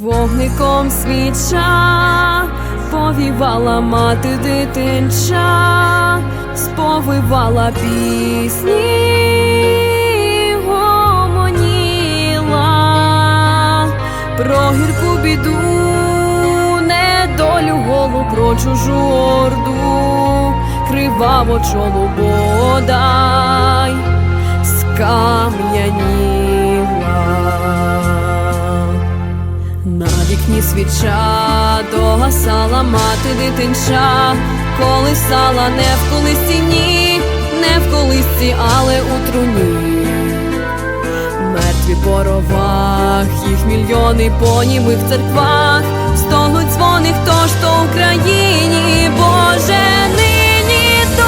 вогником свіча, повівала мати дитинча, сповивала пісні, гомоніла про гірку біду, недолю голу про чужу орду, криваво чоло бодай скам'яніла. Вікні свіча. Догасала мати дитинча, колисала не в колисці, ні, не в колисці, але у труні. Мертві по ровах, їх мільйони по німих церквах, того дзвони, хто ж то